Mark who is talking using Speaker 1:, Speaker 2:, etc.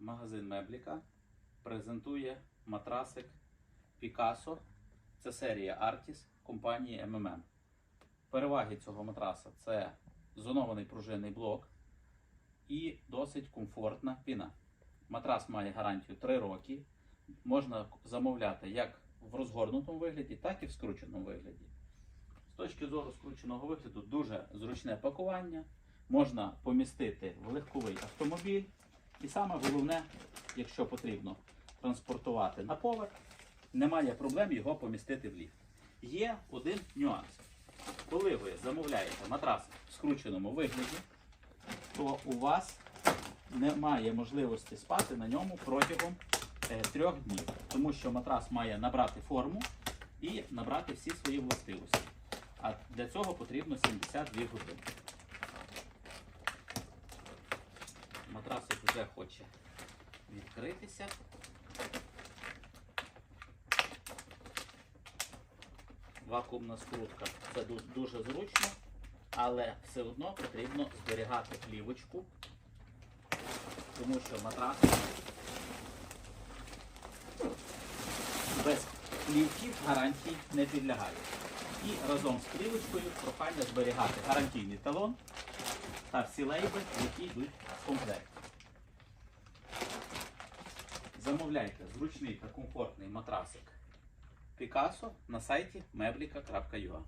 Speaker 1: Магазин Мебліка презентує матрасик Picasso. Це серія Artis компанії MMM. Переваги цього матраса це зонований пружинний блок і досить комфортна піна. Матрас має гарантію 3 роки. Можна замовляти як в розгорнутому вигляді, так і в скрученому вигляді. З точки зору скрученого вигляду, дуже зручне пакування. Можна помістити в легковий автомобіль. І саме головне, якщо потрібно транспортувати на поверх, немає проблем його помістити в ліфт. Є один нюанс. Коли ви замовляєте матрас в скрученому вигляді, то у вас немає можливості спати на ньому протягом е, трьох днів, тому що матрас має набрати форму і набрати всі свої властивості. А для цього потрібно 72 години. Матрасик вже хоче відкритися. Вакуумна скрутка це дуже зручно, але все одно потрібно зберігати плівочку, тому що матрас без плівки гарантій не підлягає. І разом з плівочкою прохання зберігати гарантійний талон та всі лейби, які йдуть в комплекті. Замовляйте зручний та комфортний матрасик Пікасо на сайті meblica.ua